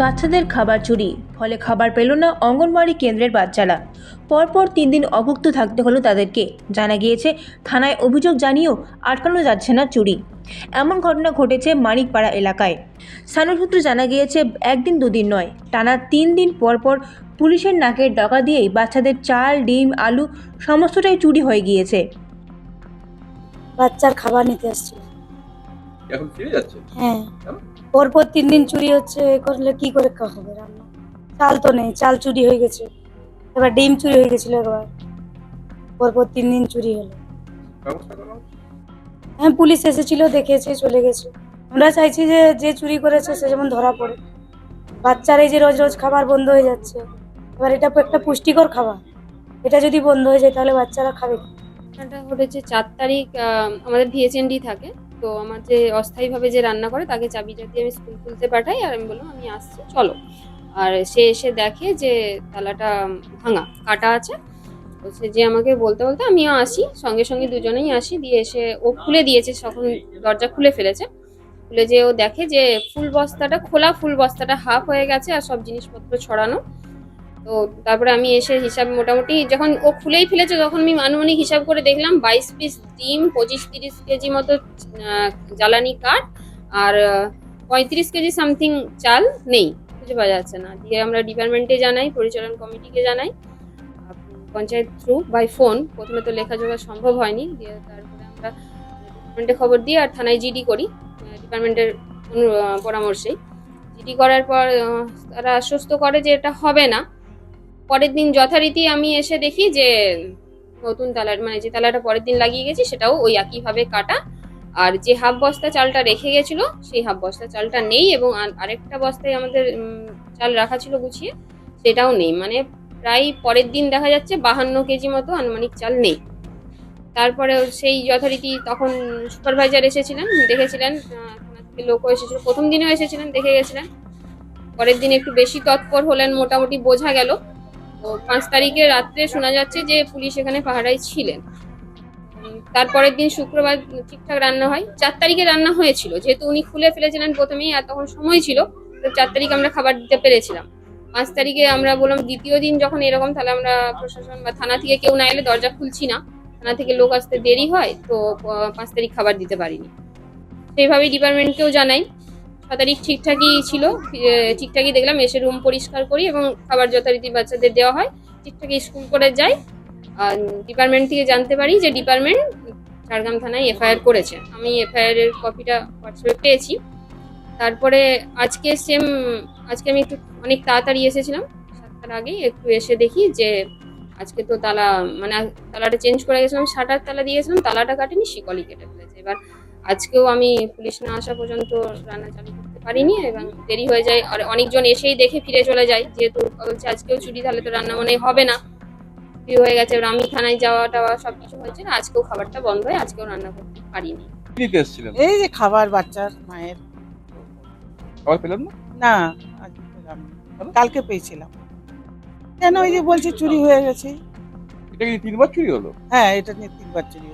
বাচ্চাদের খাবার চুরি। ফলে খাবার পেল না অঙ্গনওয়াড়ি কেন্দ্রের বাচ্চারা। পরপর তিন দিন অভুক্ত থাকতে হলো তাদেরকে। জানা গিয়েছে, থানায় অভিযোগ জানিয়েও আটকানো যাচ্ছে না চুরি। এমন ঘটনা ঘটেছে মানিকপাড়া এলাকায়। স্থানীয় সূত্রে জানা গিয়েছে, একদিন দুদিন নয়, টানা তিন দিন পর পর পুলিশের নাকের ডগা দিয়েই বাচ্চাদের চাল, ডিম, আলু সমস্তটাই চুরি হয়ে গিয়েছে। বাচ্চার খাবার নিতে আসছিল এখন ফিরে যাচ্ছে? হ্যাঁ? পরপর তিন দিন চুরি হচ্ছে এ করলে কি করে কা হবে রান্না? চাল তো নেই চাল চুরি হয়ে গেছে। এবার ডিম চুরি হয়ে গেছিল একবার। পরপর তিন দিন চুরি হলো। ব্যবস্থা করা হচ্ছে? হ্যাঁ পুলিশ এসেছিল দেখেছে চলে গেছে। আমরা চাইছি যে যে চুরি করেছে সে যেমন ধরা পড়ে। বাচ্চার এই যে রোজ রোজ খাবার বন্ধ হয়ে যাচ্ছে। এবার এটা একটা পুষ্টিকর খাবার। এটা যদি বন্ধ হয়ে যায় তাহলে বাচ্চারা খাবে কি? ঘটনাটা ঘটেছে চার তারিখ আহ, আমাদের ভিএচএনডি থাকে। তো আমার যে অস্থায়ীভাবে যে রান্না করে তাকে চাবি দিয়ে আমি স্কুল খুলতে পাঠাই, আর আমি বললাম, আমি আসছি, চলো। আর সে এসে দেখে যে তালাটা ভাঙা, কাটা আছে। তো সে যে আমাকে বলতে বলতে আমিও আসি, সঙ্গে সঙ্গে দুজনেই আসি। দিয়ে এসে ও খুলে দিয়েছে তখন দরজা খুলে ফেলেছে। খুলে যে ও দেখে যে ফুল বস্তাটা, খোলা ফুল বস্তাটা হাফ হয়ে গেছে, আর সব জিনিসপত্র ছড়ানো। তো তারপরে আমি এসে হিসাব মোটামুটি যখন ও খুলেই ফেলেছে, তখন আমি আনুমানিক হিসাব করে দেখলাম বাইশ পিস ডিম পঁচিশ তিরিশ কেজি মতো জ্বালানি কাঠ আর পঁয়ত্রিশ কেজি সামথিং চাল নেই, খুঁজে পাওয়া যাচ্ছে না। দিয়ে আমরা ডিপার্টমেন্টে জানাই, পরিচালন কমিটিকে জানাই পঞ্চায়েত থ্রু বাই ফোন প্রথমে তো লেখাজোখা সম্ভব হয়নি, দিয়ে তারপরে আমরা ডিপার্টমেন্টে খবর দিই আর থানায় জিডি করি ডিপার্টমেন্টের পরামর্শেই। জিডি করার পর তারা আশ্বস্ত করে যে এটা হবে না। পরের দিন যথারীতি আমি এসে দেখি যে নতুন তালার মানে যে তালাটা পরের দিন লাগিয়ে গেছি, সেটাও ওই একইভাবে কাটা। আর যে হাফ বস্তা চালটা রেখে গেছিল, সেই হাফ বস্তা চালটা নেই এবং আর- আরেকটা বস্তায় আমাদের চাল রাখা ছিল গুছিয়ে, সেটাও নেই। মানে প্রায় পরের দিন দেখা যাচ্ছে বাহান্ন কেজি মতো আনুমানিক চাল নেই। তারপরে সেই যথারীতি তখন সুপারভাইজার এসেছিলেন, দেখেছিলেন লোকও এসেছিল, প্রথম দিনেও এসেছিলেন, দেখে গেছিলেন। পরের দিন একটু বেশি তৎপর হলেন, মোটামুটি বোঝা গেল। তো পাঁচ তারিখে রাত্রে শোনা যাচ্ছে যে পুলিশ এখানে পাহারায় ছিলেন। তারপরের দিন শুক্রবার ঠিকঠাক রান্না হয়। চার তারিখে রান্না হয়েছিল, যেহেতু উনি খুলে ফেলেছিলেন প্রথমেই আর তখন সময় ছিল, তো চার তারিখ আমরা খাবার দিতে পেরেছিলাম। পাঁচ তারিখে আমরা বললাম দ্বিতীয় দিন যখন এরকম, তাহলে আমরা প্রশাসন বা থানা থেকে কেউ না এলে দরজা খুলছি না। থানা থেকে লোক আসতে দেরি হয়, তো পাঁচ তারিখ খাবার দিতে পারিনি। সেইভাবেই ডিপার্টমেন্টকেও জানাই। ছ তারিখ ঠিকঠাকই ছিল। ঠিকঠাকই দেখলাম, এসে রুম পরিষ্কার করি এবং খাবার যথারীতি বাচ্চাদের দেওয়া হয়। ঠিকঠাকই স্কুল করে যাই। আর ডিপার্টমেন্ট থেকে জানতে পারি যে ডিপার্টমেন্ট ঝাড়গ্রাম থানায় এফআইআর করেছে। আমি এফআইআর এর কপিটা হোয়াটসঅ্যাপে পেয়েছি। তারপরে আজকে সেম আজকে আমি একটু অনেক তাড়াতাড়ি এসেছিলাম। সাতটার আগেই একটু এসে দেখি যে আজকে তো তালা মানে তালাটা চেঞ্জ করে গেছিলাম শাটার তালা দিয়েছিলাম, তালাটা কাটেনি শিকলি কেটে ফেলেছে। এবার আজকেও আমি পুলিশ না আসা পর্যন্ত রান্না চালু করতে পারিনি এবং দেরি হয়ে যায়। আর অনেকজন এসেই দেখে ফিরে চলে যায়। যেহেতু বলছে আজকেও চুরি তাহলে তো রান্না মনে হয় হবে না। চুরি হয়ে গেছে এবার আমি থানায় যাওয়া টাওয়া সব কিছু হয়েছে না আজকেও খাবারটা বন্ধ হয় আজকেও রান্না করতে পারিনি। কি এই যে খাবার বাচ্চার মায়ের। খাবার পেলেন না? না না। কালকে পেয়েছিলাম। কেন ওই যে বলছে চুরি হয়ে গেছে? এটা কি তিনবার চুরি হলো? হ্যাঁ এটা নিয়ে তিনবার চুরি হলো